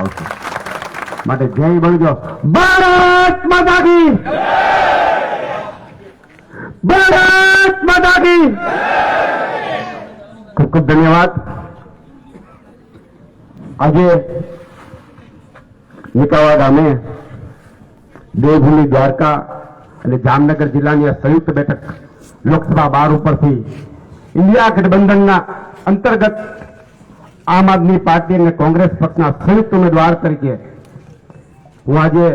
આવશે. માટે જય બળજો ભારત માતા કી! ભારત માતા કી! ખૂબ ખૂબ ધન્યવાદ. આજે નિકાવા ગામે દેવભૂમિ દ્વારકા અને જામનગર જિલ્લાની આ સંયુક્ત બેઠક લોકસભા બાર ઉપરથી ઇન્ડિયા ગઠબંધનના અંતર્ગત આમ આદમી પાર્ટી અને કોંગ્રેસ પક્ષના સંયુક્ત ઉમેદવાર તરીકે હું આજે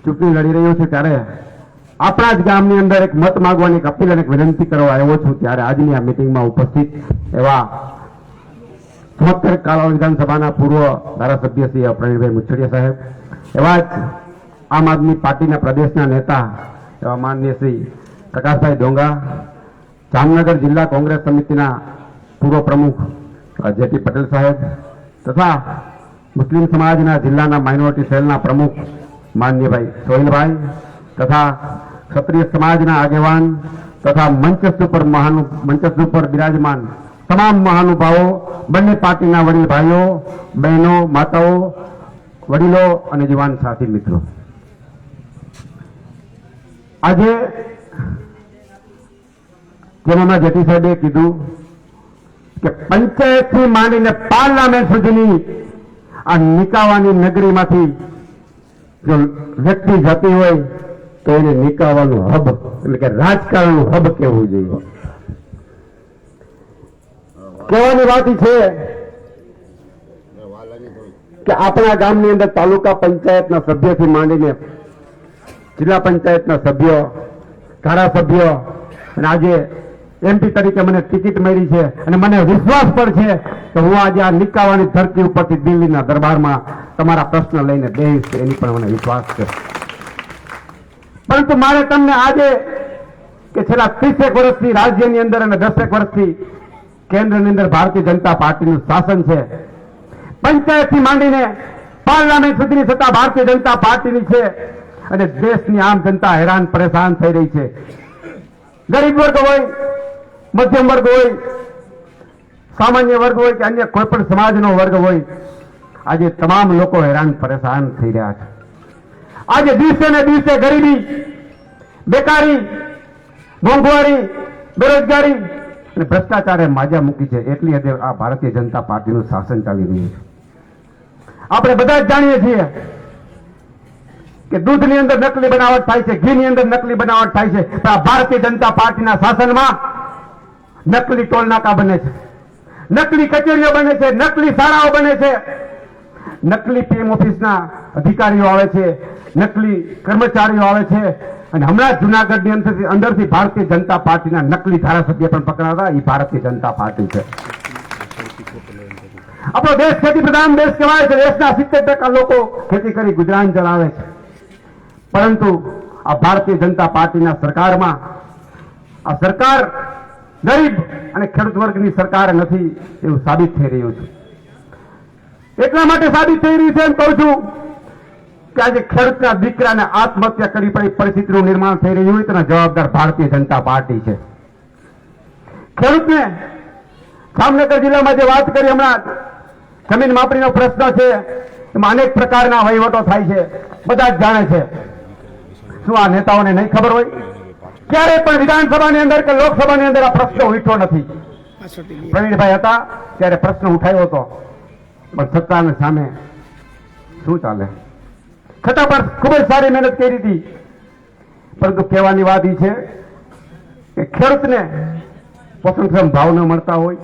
ચૂંટણી લડી રહ્યો છું ત્યારે આપણા જ ગામની અંદર એક મત માંગવાની એક અપીલ અને એક વિનંતી કરવા આવ્યો છું ત્યારે આજની આ મિટિંગમાં ઉપસ્થિત એવા ચુમ્મોતેર કાળવા વિધાનસભાના પૂર્વ ધારાસભ્ય શ્રી પ્રવીણભાઈ મુછડિયા સાહેબ એવા જ આમ આદમી પાર્ટીના પ્રદેશના નેતા એવા માનનીય શ્રી પ્રકાશભાઈ ડોંગા જામનગર જિલ્લા કોંગ્રેસ સમિતિના પૂર્વ પ્રમુખ જેટી પટેલ સાહેબ તથા મુસ્લિમ સમાજના જિલ્લાના માઇનોરિટી સેલના પ્રમુખ માન્યભાઈ સોહિલભાઈ તથા ક્ષત્રિય સમાજના આગેવાન તથા મંચસ્થ ઉપર મહાનુ, મંચસ્થ ઉપર બિરાજમાન તમામ મહાનુભાવો, બંને પાર્ટીના વડીલ ભાઈઓ, બહેનો, માતાઓ, વડીલો અને જવાન સાથી મિત્રો. આજે જેમ હમણાં જેટી સાહેબે કીધું કે પંચાયતથી માંડીને પાર્લામેન્ટ સુધીની આ નિકાવાની નગરીમાંથી જો વ્યક્તિ જતી હોય તો એને નિકાવાનું હબ, એટલે કે રાજકારણનું હબ કહેવું જોઈએ. કહેવાની વાત છે કે આપણા ગામની અંદર તાલુકા પંચાયતના સભ્યથી માંડીને જિલ્લા પંચાયતના સભ્યો, ધારાસભ્યો અને આજે એમપી તરીકે મને ટિકિટ મળી છે અને મને વિશ્વાસ પણ છે કે હું આજે આ નિકાવાની ધરતી ઉપરથી દિલ્હીના દરબારમાં તમારા પ્રશ્ન લઈને બેહીશ એની પણ મને વિશ્વાસ છે. પરંતુ મારે તમને આજે કે છેલ્લા ત્રીસેક વર્ષથી રાજ્યની અંદર અને દસેક વર્ષથી કેન્દ્રની અંદર ભારતીય જનતા પાર્ટીનું શાસન છે. પંચાયતથી માંડીને પાર્લામેન્ટ સુધીની સત્તા ભારતીય જનતા પાર્ટીની છે અને દેશની આમ જનતા હેરાન પરેશાન થઈ રહી છે. ગરીબ વર્ગ હોય મધ્યમ વર્ગ હોય, સામાન્ય વર્ગ હોય કે અન્ય કોઈ પણ સમાજનો વર્ગ હોય, આજે તમામ લોકો હેરાન પરેશાન થઈ રહ્યા છે. આજે દિવસે ને દિવસે ગરીબી, બેકારી, મોંઘવારી, બેરોજગારી અને ભ્રષ્ટાચારે માજા મૂકી છે. એટલી હદે આ ભારતીય જનતા પાર્ટીનું શાસન ચાલી રહ્યું છે. આપણે બધા જ જાણીએ છીએ કે દૂધની અંદર નકલી બનાવટ થાય છે, ઘીની અંદર નકલી બનાવટ થાય છે. પણ આ ભારતીય જનતા પાર્ટીના શાસનમાં નકલી ટોલ નાકા બને છે. નકલી કચેરીઓ બને છે, નકલી શાળાઓ બને છે. નકલી પીએમ ઓફિસના અધિકારીઓ આવે છે, નકલી કર્મચારીઓ આવે છે. અને હમણાં જુનાગઢની અંદરથી અંદરથી ભારતીય જનતા પાર્ટીના નકલી ધારાસભ્ય પણ પકડાતા એ ભારતીય જનતા પાર્ટી છે. આપણો દેશ ખેતી પ્રધાન દેશ કહેવાય છે. દેશના સિત્તેર ટકા લોકો ખેતી કરી ગુજરાન ચલાવે છે. પરંતુ આ ભારતીય જનતા પાર્ટીના સરકારમાં આ સરકાર ગરીબ અને ખેડૂત વર્ગની સરકાર નથી એવું સાબિત થઈ રહ્યું છે. એટલા માટે સાબિત થઈ રહ્યું છે એમ કહું છું કે આજે ખેડૂતના દીકરાને આત્મહત્યા કરવી પડી પરિસ્થિતિનું નિર્માણ થઈ રહ્યું હોય તેના જવાબદાર ભારતીય જનતા પાર્ટી છે. ખેડૂતને જામનગર જિલ્લામાં જે વાત કરી હમણાં જમીન માપણીનો પ્રશ્ન છે, એમાં અનેક પ્રકારના વહીવટો થાય છે, બધા જ જાણે છે. શું આ નેતાઓને નહીં ખબર હોય? ક્યારે પણ વિધાનસભાની અંદર કે લોકસભાની અંદર આ પ્રશ્ન ઉઠ્યો નથી. પ્રવીણભાઈ હતા ત્યારે પ્રશ્ન ઉઠાયો હતો. પણ સત્તાને સામે શું ચાલે? છતાં પણ ખૂબ જ સારી મહેનત કરી હતી. પરંતુ કહેવાની વાત એ છે કે ખેડૂતને પોષણક્ષમ ભાવ ન મળતા હોય.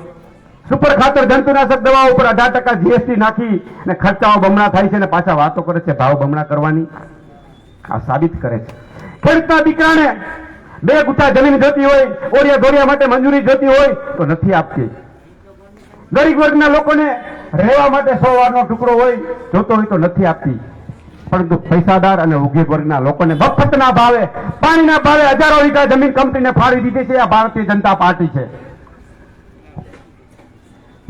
સુપર ખાતર જંતુનાશક દવાઓ ઉપર અઢાર ટકા જીએસટી નાખી અને ખર્ચાઓ બમણા થાય છે અને પાછા વાતો કરે છે ભાવ બમણા કરવાની. આ સાબિત કરે છે. ખેડૂતના દીકરાને બે ગુઠા જમીન જતી હોય, ઓરિયા ધોરિયા માટે મંજૂરી જતી હોય, તો નથી આપતી. ગરીબ વર્ગના લોકોને રહેવા માટે સો વારનો ટુકડો હોય, જોતો હોય તો નથી આપતી. પરંતુ પૈસાદાર અને ઉદ્યોગ વર્ગના લોકોને મફતના ભાવે, પાણીના ભાવે હજારો વીઘા જમીન કંપનીને ફાળી દીધી છે, આ ભારતીય જનતા પાર્ટી છે.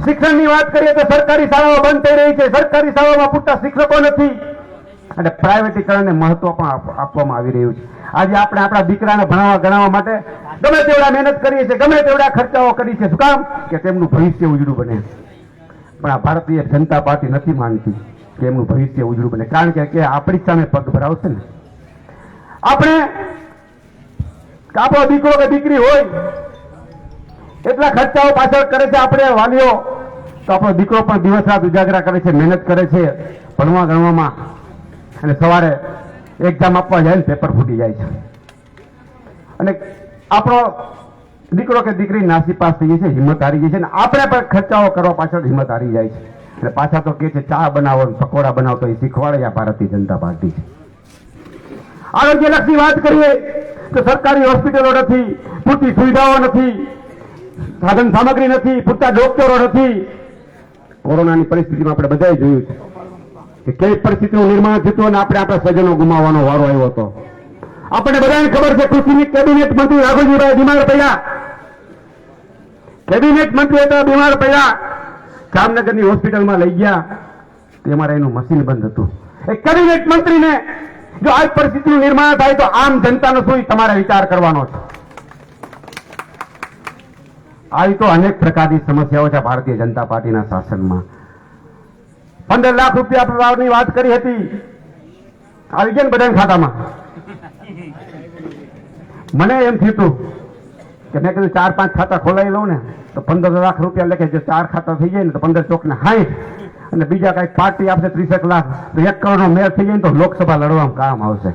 શિક્ષણની વાત કરીએ તો સરકારી શાળાઓ બંધ થઈ રહી છે. સરકારી શાળાઓમાં પૂરતા શિક્ષકો નથી. અને પ્રાઇવેટીકરણને મહત્વ પણ આપવામાં આવી રહ્યું છે. આજે આપણે આપણા દીકરાને ભણાવવા, ગણાવવા માટે ગમે તેવડા મહેનત કરીએ છીએ, ગમે તેવડા ખર્ચાઓ કરીએ છીએ. કામ? કે તેમનું ભવિષ્ય ઉજળું બને. પણ આ ભારતીય જનતા પાર્ટી નથી માનતી કે એમનું ભવિષ્ય ઉજળું બને. કારણ કે કે આપણી સામે પગ ભરાવશે ને. આપણે આપણો દીકરો કે દીકરી હોય, એટલા ખર્ચાઓ પાછળ કરે છે આપણે વાલીઓ, તો આપણો દીકરો પણ દિવસ રાત ઉજાગરા કરે છે, મહેનત કરે છે. ભણવા, ગણવામાં અને સવારે એક્ઝામ આપવા જાય ને પેપર ફૂટી જાય છે. અને આપણો દીકરો કે દીકરી નાસી પાસ થઈ છે, હિંમત હારી જાય છે અને આપણે પણ ખર્ચાઓ કરવા પાછળ હિંમત હારી જાય છે. અને પાછા તો કે છે, ચા બનાવો ને પકોડા બનાવો, તો એ શીખવાડે આ ભારતીય જનતા પાર્ટી છે. આરોગ્યલક્ષી વાત કરીએ તો સરકારી હોસ્પિટલો નથી, પૂરતી સુવિધાઓ નથી, સાધન સામગ્રી નથી, પૂરતા ડોક્ટરો નથી. કોરોનાની પરિસ્થિતિમાં આપણે બધાએ જોયું છે. કે કઈ પરિસ્થિતિનું નિર્માણ થયું અને આપણે આપણા સ્વજનો ગુમાવવાનો વારો આવ્યો હતો. આપણને બધાને ખબર છે કૃષિની કેબિનેટ મંત્રી રાઘુજીભાઈ બીમાર પડ્યા. કેબિનેટ મંત્રી હતા, બીમાર પડ્યા. જામનગરની હોસ્પિટલમાં લઈ ગયા. તેમાં એનું મશીન બંધ હતું. એ કેબિનેટ મંત્રીને જો આ પરિસ્થિતિનું નિર્માણ થાય તો આમ જનતાનો શું તમારે વિચાર કરવાનો છે? આવી તો અનેક પ્રકારની સમસ્યાઓ છે ભારતીય જનતા પાર્ટીના શાસનમાં. પંદર લાખ રૂપિયા પ્રવાહની વાત કરી હતી. આવી ગયા ને બધાના ખાતામાં. મને એમ થયું કે મેં કીધું ચાર પાંચ ખાતા ખોલાવી લઉં ને, તો પંદર લાખ રૂપિયા લખે જો ચાર ખાતા થઈ જાય ને, તો પંદર ચોક ને સાઠ અને બીજા કંઈક પાર્ટી આપશે ત્રીસેક લાખ. તો એક કરોડ નો મેયર થઈ જાય ને, તો લોકસભા લડવામાં કામ આવશે.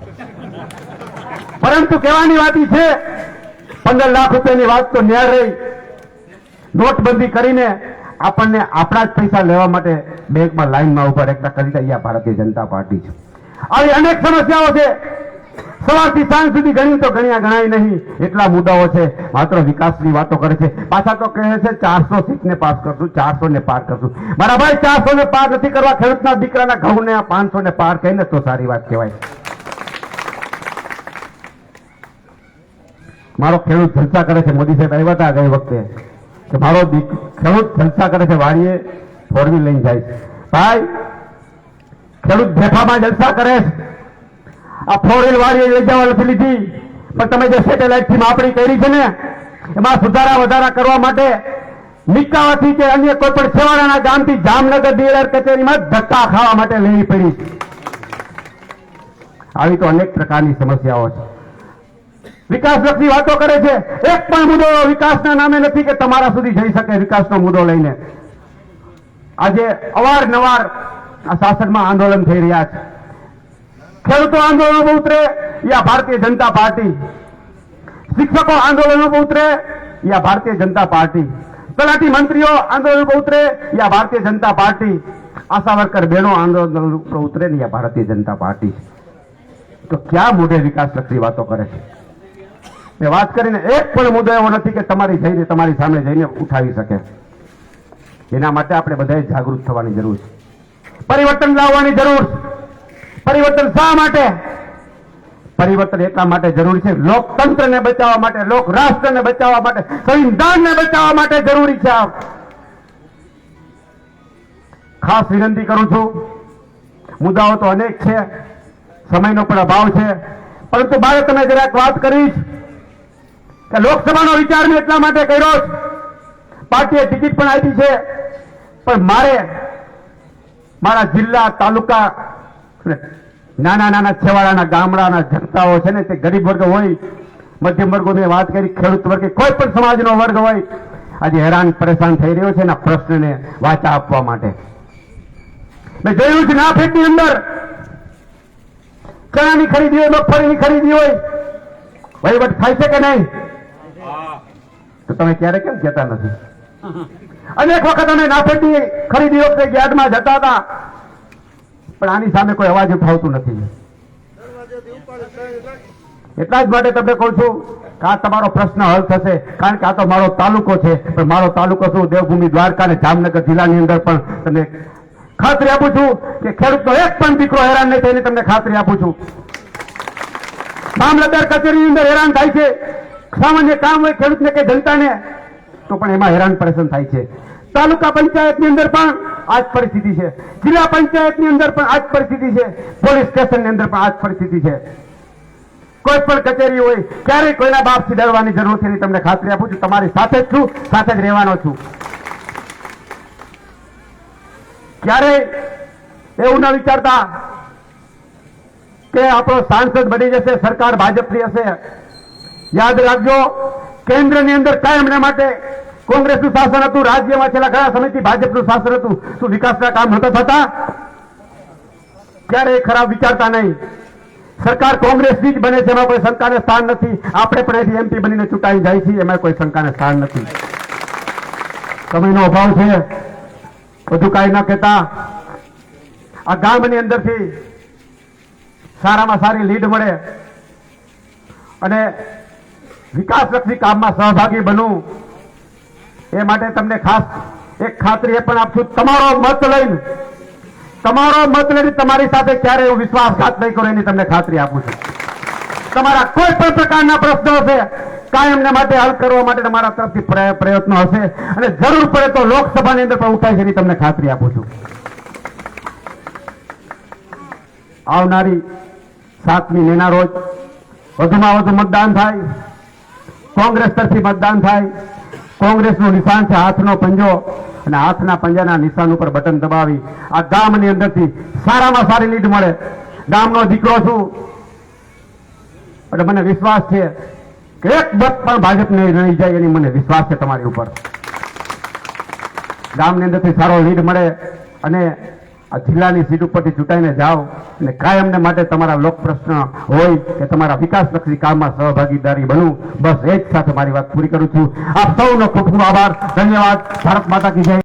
પરંતુ કહેવાની વાત છે, પંદર લાખ રૂપિયાની વાત તો ન્યાય રહી. નોટબંધી કરીને આપણને આપણા જ પૈસા લેવા માટે બેંકમાં લાઈનમાં ઊભા રહેતા કરી રહ્યા ભારતીય જનતા પાર્ટી છે. આવી અનેક સમસ્યાઓ છે. સવારથી સાંજ સુધી ગણી તો ગણ્યા ગણાય નહીં. એટલા મુદ્દાઓ છે. માત્ર વિકાસની વાતો કરે છે. પાછા તો કહે છે, ચારસો સીટને પાસ કરશું ચારસો ને પાર કરશું. મારા ભાઈ ચારસો ને પાર નથી કરવા ખેડૂતના દીકરાના ઘઉં ને પાંચસો ને પાર કહીને તો સારી વાત કહેવાય. મારો ખેડૂત જલસા કરે છે. મોદી સાહેબ આવ્યા હતા ગઈ વખતે. કે મારો ખેડૂત જલસા કરે છે, વાડીએ ફોર લઈને જાય ભાઈ, ખેડૂત ભેફામાં જલસા કરે આ ફોર વ્હીલ વાડીએ લઈ જવા નથી લીધી. પણ તમે જે સેટેલાઇટથી માપણી કરી છે ને, એમાં સુધારા વધારા કરવા માટે નિકાવાથી કે અન્ય કોઈ પણ છેવાડાના ગામથી જામનગર ડીલર કચેરીમાં ધક્કા ખાવા માટે લેવી પડી. આવી તો અનેક પ્રકારની સમસ્યાઓ છે. વિકાસલક્ષી વાતો કરે છે. એક પણ મુદ્દો વિકાસના નામે નથી કે તમારા સુધી જઈ શકે વિકાસનો મુદ્દો લઈને. આજે અવારનવાર આ શાસનમાં આંદોલન થઈ રહ્યા છે. ખેડૂતો આંદોલનમાં ઉતરે, યા ભારતીય જનતા પાર્ટી. શિક્ષકો આંદોલનમાં ઉતરે, યા ભારતીય જનતા પાર્ટી. તલાટી મંત્રીઓ આંદોલન ઉતરે, યા ભારતીય જનતા પાર્ટી. આશા વર્કર બહેનો આંદોલન ઉતરે ને યા ભારતીય જનતા પાર્ટી. તો ક્યાં મોઢે વિકાસલક્ષી વાતો કરે છે? મેં વાત કરીને એક પણ મુદ્દો એવો નથી કે તમારી જઈને તમારી સામે જઈને ઉઠાવી શકે. એના માટે આપણે બધાએ જાગૃત થવાની જરૂર છે. પરિવર્તન લાવવાની જરૂર પરિવર્તન શા માટે? પરિવર્તન એટલા માટે જરૂરી છે. લોકતંત્રને બચાવવા માટે લોક રાષ્ટ્રને બચાવવા માટે, સંવિધાનને બચાવવા માટે જરૂરી છે ખાસ વિનંતી કરું છું. મુદ્દાઓ તો અનેક છે. સમયનો પણ અભાવ છે. પરંતુ મારે તમે જરાક વાત કરીશ કે લોકસભાનો વિચાર મેં એટલા માટે કર્યો. પાર્ટીએ ટિકિટ પણ આપી છે. પણ મારે મારા જિલ્લા, તાલુકા નાના નાના છેવાડાના ગામડાના જનતાઓ છે ને તે ગરીબ વર્ગ હોય, મધ્યમ વર્ગો મેં વાત કરી, ખેડૂત વર્ગે કોઈ પણ સમાજનો વર્ગ હોય, આજે હેરાન પરેશાન થઈ રહ્યો છે એના પ્રશ્નને વાચા આપવા માટે. મેં જોયું છે ના ફેટની અંદર. ચણાની ખરીદી હોય, મગફળીની ખરીદી હોય, વહીવટ થાય છે કે નહીં? તો તમે ક્યારે કેમ કહેતા નથી? અનેક વખત અમે નાફેટી ખરીદી વખતે ગેટમાં જતા હતા. પણ આની સામે કોઈ અવાજ ઉઠાવતું નથી. એટલા જ માટે તમને કહું છું કે આ તમારો પ્રશ્ન હલ થશે. કારણ કે આ તો મારો તાલુકો છે. પણ મારો તાલુકો શું? દેવભૂમિ દ્વારકા અને જામનગર જિલ્લાની અંદર પણ તમને ખાતરી આપું છું કે ખેડૂતનો એક પણ દીકરો હેરાન નહીં થઈને તમને ખાતરી આપું છું. મામલતદાર કચેરીની અંદર હેરાન થાય છે. સામાન્ય કામ હોય ખેડૂતને કે જનતાને, તો પણ એમાં હેરાન પરેશાન થાય છે. તાલુકા પંચાયતની અંદર પણ આ પરિસ્થિતિ છે. જિલ્લા પંચાયતની અંદર પણ આ પરિસ્થિતિ છે. પોલીસ સ્ટેશનની અંદર પણ આ પરિસ્થિતિ છે. કોઈ પણ કચેરી હોય, ક્યારેય કોઈના બાપથી ડરવાની જરૂર છે તમને ખાતરી આપું છું, તમારી સાથે જ છું, સાથે જ રહેવાનો છું. ક્યારેય એવું ના વિચારતા કે આપણો સાંસદ બની જશે, સરકાર ભાજપની હશે. યાદ રાખજો, કેન્દ્રની અંદર કાયમને માટે કોંગ્રેસનું શાસન હતું, રાજ્યમાં છેલ્લા ઘણા સમયથી ભાજપનું શાસન હતું. શું વિકાસના કામ નતા થતા? ક્યારેય ખરાબ વિચારતા નહીં. સરકાર કોંગ્રેસની જ બને છે, એમાં કોઈ શંકાને સ્થાન નથી. આપણે પણ એથી એમપી બનીને ચૂંટાઈ જાય છે એમાં કોઈ શંકાને સ્થાન નથી. સમયનો અભાવ છે. બધું કાંઈ ન કહેતા. આ ગામની અંદરથી સારામાં સારી લીડ મળે. અને વિકાસલક્ષી કામમાં સહભાગી બનવું એ માટે તમને ખાસ એક ખાતરી એ પણ આપશું, તમારો મત લઈને, તમારો મત લઈને તમારી સાથે ક્યારે હું વિશ્વાસઘાત નહીં કરું એની તમને ખાતરી આપું છું. તમારા કોઈ પણ પ્રકારના પ્રશ્નો હશે કાયમને માટે હલ કરવા માટે તમારા તરફથી પ્રયત્નો હશે અને જરૂર પડે તો લોકસભાની અંદર પણ ઉઠાય છે એની તમને ખાતરી આપું છું. આવનારી સાતમી મેના રોજ વધુમાં વધુ મતદાન થાય. કોંગ્રેસ તરફી મતદાન થાય, કોંગ્રેસનું નિશાન છે હાથનો પંજો અને હાથના પંજાના નિશાન ઉપર બટન દબાવી આ ગામની અંદરથી સારામાં સારી લીડ મળે. ગામનો દીકરો છું. એટલે મને વિશ્વાસ છે કે એક મત પણ ભાજપને રહી જાય એની મને વિશ્વાસ છે તમારી ઉપર. ગામની અંદરથી સારો લીડ મળે અને આ જિલ્લાની સીટ ઉપરથી ચૂંટાઈને જાઓ અને કાયમને માટે તમારા લોક પ્રશ્ન હોય કે તમારા વિકાસલક્ષી કામમાં સહભાગીદારી બનવું બસ એ જ સાથે મારી વાત પૂરી કરું છું. આપ સૌનો ખૂબ ખૂબ આભાર. ધન્યવાદ. ભારત માતા કી જય.